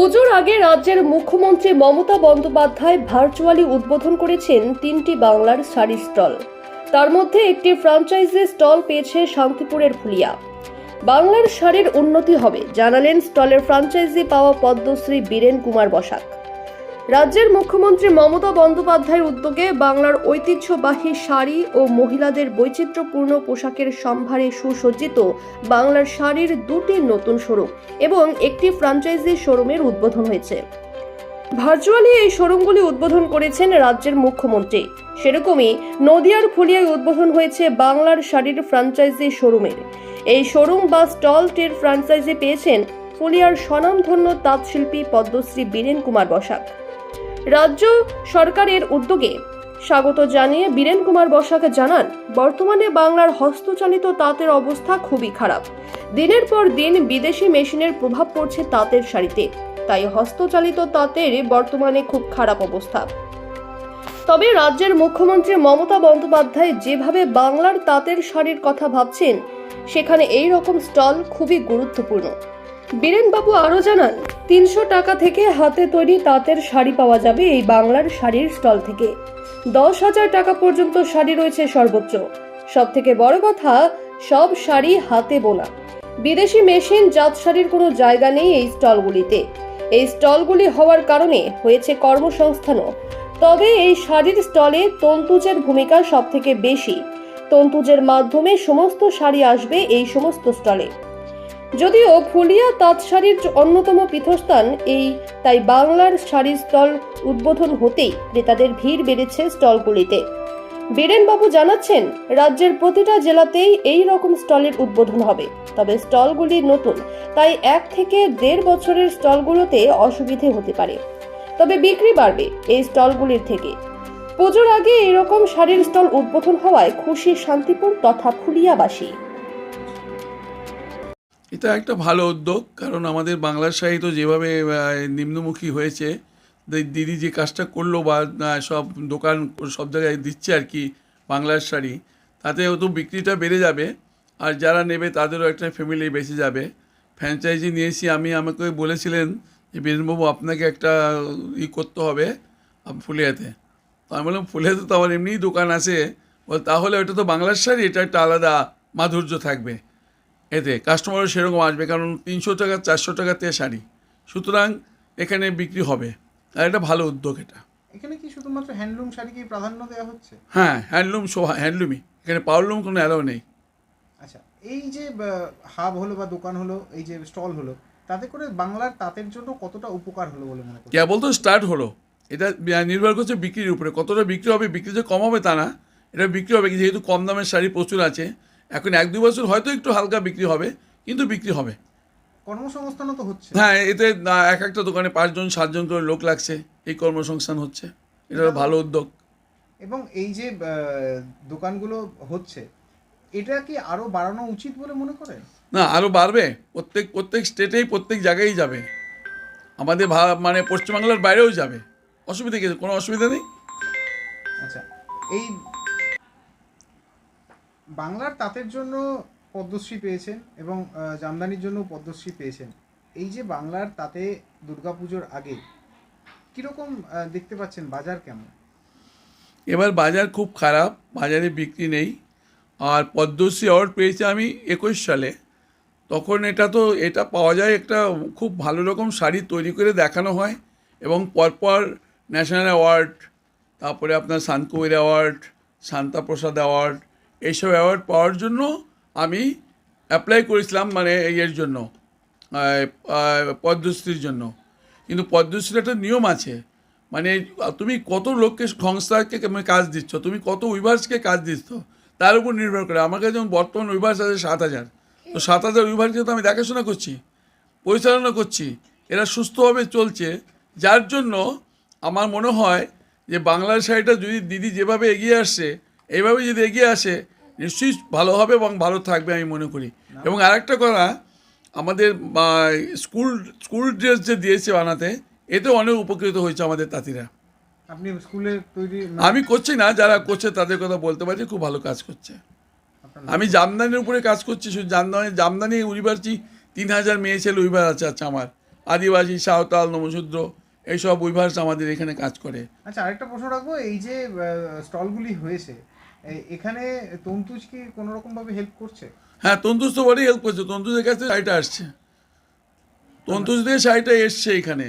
পুজোর আগে রাজ্যের মুখ্যমন্ত্রী মমতা বন্দ্যোপাধ্যায় ভার্চুয়ালি উদ্বোধন করেছেন তিনটি বাংলার শাড়ি স্টল। তার মধ্যে একটি ফ্রাঞ্চাইজি স্টল পেয়েছে শান্তিপুরের ফুলিয়া। বাংলার শাড়ির উন্নতি হবে, জানালেন স্টলের ফ্রাঞ্চাইজি পাওয়া পদ্মশ্রী বীরেন কুমার বসাক। রাজ্যের মুখ্যমন্ত্রী মমতা বন্দ্যোপাধ্যায়ের উদ্যোগে বাংলার ঐতিহ্যবাহী শাড়ি ও মহিলাদের বৈচিত্র্যপূর্ণ পোশাকের সম্ভারে সুসজ্জিত বাংলার শাড়ির দুটি নতুন শোরুম এবং একটি ফ্র্যাঞ্চাইজি শোরুমের উদ্বোধন হয়েছে। ভার্চুয়ালি এই শোরুমগুলি উদ্বোধন করেছেন রাজ্যের মুখ্যমন্ত্রী। সেরকমই নদিয়ার ফুলিয়ায় উদ্বোধন হয়েছে বাংলার শাড়ির ফ্র্যাঞ্চাইজি শোরুমের এই শোরুম বা স্টলটির ফ্র্যাঞ্চাইজি পেয়েছেন ফুলিয়ার স্বনামধন্য তাঁতশিল্পী পদ্মশ্রী বীরেন কুমার বসাক। রাজ্য সরকারের উদ্যোগে স্বাগত জানিয়ে বীরেন কুমার বসাকে জানান, বর্তমানে বাংলার হস্তচালিত তাঁতের অবস্থা খুবই খারাপ। দিনের পর দিন বিদেশি মেশিনের প্রভাব পড়ছে তাঁতের শাড়িতে। তাই হস্তচালিত তাঁতের বর্তমানে খুব খারাপ অবস্থা। তবে রাজ্যের মুখ্যমন্ত্রী মমতা বন্দ্যোপাধ্যায় যেভাবে বাংলার তাঁতের শাড়ির কথা ভাবছেন, সেখানে এই রকম স্টল খুবই গুরুত্বপূর্ণ। বীরেনবাবু আরও জানান তিনশো টাকা থেকে হাতে তৈরি তাঁতের শাড়ি পাওয়া যাবে এই বাংলার শাড়ির স্টল থেকে। দশ হাজার টাকা পর্যন্ত শাড়ি রয়েছে সর্বোচ্চ। সব থেকে বড় কথা, সব শাড়ি হাতে বোনা। বিদেশি মেশিন, জাত শাড়ির কোনো জায়গা নেই এই স্টলগুলিতে। এই স্টলগুলি হওয়ার কারণে হয়েছে কর্মসংস্থানও। তবে এই শাড়ির স্টলে তন্তুজের ভূমিকা সব থেকে বেশি। তন্তুজের মাধ্যমে সমস্ত শাড়ি আসবে এই সমস্ত স্টলে। যদিও ফুলিয়া তাঁত শাড়ির অন্যতম পীঠস্থান এই, তাই বাংলার শাড়ির স্টল উদ্বোধন হতেই ক্রেতাদের ভিড় বেড়েছে স্টলগুলিতে। বীরেনবাবু জানাচ্ছেন, রাজ্যের প্রতিটা জেলাতেই এই রকম স্টলের উদ্বোধন হবে। তবে স্টলগুলি নতুন, তাই এক থেকে দেড় বছরের স্টলগুলোতে অসুবিধে হতে পারে। তবে বিক্রি বাড়বে এই স্টলগুলির থেকে। পুজোর আগে এরকম শাড়ির স্টল উদ্বোধন হওয়ায় খুশি শান্তিপুর তথা ফুলিয়াবাসী। এটা একটা ভালো উদ্যোগ, কারণ আমাদের বাংলার সাহিত্য যেভাবে নিম্নমুখী হয়েছে দিদি যে কাজটা করল বা সব দোকান সব জায়গায় দিচ্ছে আর কি, বাংলার শাড়ি, তাতে তো বিক্রিটা বেড়ে যাবে, আর যারা নেবে তাদেরও একটা ফ্যামিলি বেঁচে যাবে। ফ্র্যাঞ্চাইজি নিয়েছি আমি, আমাকে বলেছিলেন যে, বীরেনবাবু, আপনাকে একটা ই করতে হবে ফুলিয়াতে। তো আমি বললাম, ফুলিয়াতে তো আমার এমনিই দোকান আছে। বল, তাহলে ওটা তো বাংলার শাড়ি, এটা একটা আলাদা মাধুর্য থাকবে। এতে কাস্টমারও সেরকম আসবে কারণ তিনশো টাকা চারশো টাকাতে শাড়ি। সুতরাং এখানে বিক্রি হবে। আর এটা ভালো উদ্যোগ এটা। এখানে কি শুধুমাত্র হ্যান্ডলুম শাড়িকেই প্রাধান্য দেওয়া হচ্ছে? হ্যাঁ হ্যান্ডলুম সো হ্যান্ডলুমই এখানে পাওয়ারলুম কোনো অ্যালাউ নেই। আচ্ছা এই যে হাব হলো বা দোকান হলো এই যে স্টল হলো তাতে করে বাংলার তাঁতের জন্য কতটা উপকার হলো বলে মনে করছেন? কেবল তো স্টার্ট হলো। এটা নির্ভর করছে বিক্রির উপরে। কতটা বিক্রি হবে বিক্রি যে কম হবে তা না। এটা বিক্রি হবে যেহেতু কম দামের শাড়ি প্রচুর আছে। এখন এক দুই বছর হয়তো একটু হালকা বিক্রি হবে কিন্তু বিক্রি হবে। কর্মসংস্থানও তো হচ্ছে। হ্যাঁ এতে এক একটা দোকানে পাঁচজন সাতজন করে লোক লাগছে এই কর্মসংস্থান হচ্ছে। এটা ভালো উদ্যোগ। এবং এই যে দোকানগুলো হচ্ছে এটা কি আরও বাড়ানো উচিত বলে মনে করেন? না আরও বাড়বে। প্রত্যেক প্রত্যেক স্টেটেই প্রত্যেক জায়গায় যাবে। আমাদের মানে পশ্চিমবাংলার বাইরেও যাবে। অসুবিধা কিছু কোনো অসুবিধা নেই? আচ্ছা এই বাংলার তাঁতের জন্য পদ্মশ্রী পেয়েছেন এবং জামদানির জন্য পদ্মশ্রী পেয়েছেন। এই যে বাংলার তাতে দুর্গাপুজোর আগে, কীরকম দেখতে পাচ্ছেন বাজার কেমন? এবার বাজার খুব খারাপ, বাজারে বিক্রি নেই। আর পদ্মশ্রী অ্যাওয়ার্ড পেয়েছি আমি একুশ সালে। তখন এটা তো, এটা পাওয়া যায় একটা খুব ভালো রকম শাড়ি তৈরি করে দেখানো হয় এবং পরপর ন্যাশনাল অ্যাওয়ার্ড, তারপরে আপনার শান্তকুমার অ্যাওয়ার্ড শান্তাপ্রসাদ অ্যাওয়ার্ড এইসব অ্যাওয়ার্ড পাওয়ার জন্য আমি অ্যাপ্লাই করেছিলাম মানে এর জন্য পদ্মশ্রীর জন্য। কিন্তু পদ্মশ্রীর একটা নিয়ম আছে মানে তুমি কত লোককে, সংস্থাকে কাজ দিচ্ছ, তুমি কত উইভার্সকে কাজ দিচ্ছ, তার উপর নির্ভর করে। আমার কাছে যেমন বর্তমান উইভার্স আছে সাত হাজার, তো সাত হাজার উইভার্সকে তো আমি দেখাশোনা করছি, পরিচালনা করছি, এরা সুস্থভাবে চলছে, যার জন্য আমার মনে হয় যে বাংলার শাড়িটা যদি দিদি যেভাবে এগিয়ে আসছে এইভাবে যদি এগিয়ে আসে নিশ্চয়ই ভালো হবে এবং ভালো থাকবে আমি মনে করি। এবং আরেকটা কথা আমাদের স্কুল স্কুল ড্রেস যে দিয়েছে বানাতে এতে অনেক উপকৃত হয়েছে আমাদের তাঁতিরা। আপনি স্কুলে তৈরি আমি করছি না যারা করছে তাদের কথা বলতে পারি খুব ভালো কাজ করছে। আমি জামদানির উপরে কাজ করছি শুধু জামদানি জামদানি উইভারছি তিন হাজার মেয়ে ছেলে উইভার আছে আচ্ছা আমার। আদিবাসী সাঁওতাল নমশূদ্র এইসব উইভার্স আমাদের এখানে কাজ করে। আচ্ছা আরেকটা প্রশ্ন রাখব এই যে স্টলগুলি হয়েছে এখানে তন্তুজ কি কোনো রকম ভাবে হেল্প করছে? হ্যাঁ তন্তুজ তো বড়ই হেল্প করছে। তন্তুজের কাছে শাড়িটা আসছে। তন্তুজ দিয়ে শাড়িটা এসছে এখানে।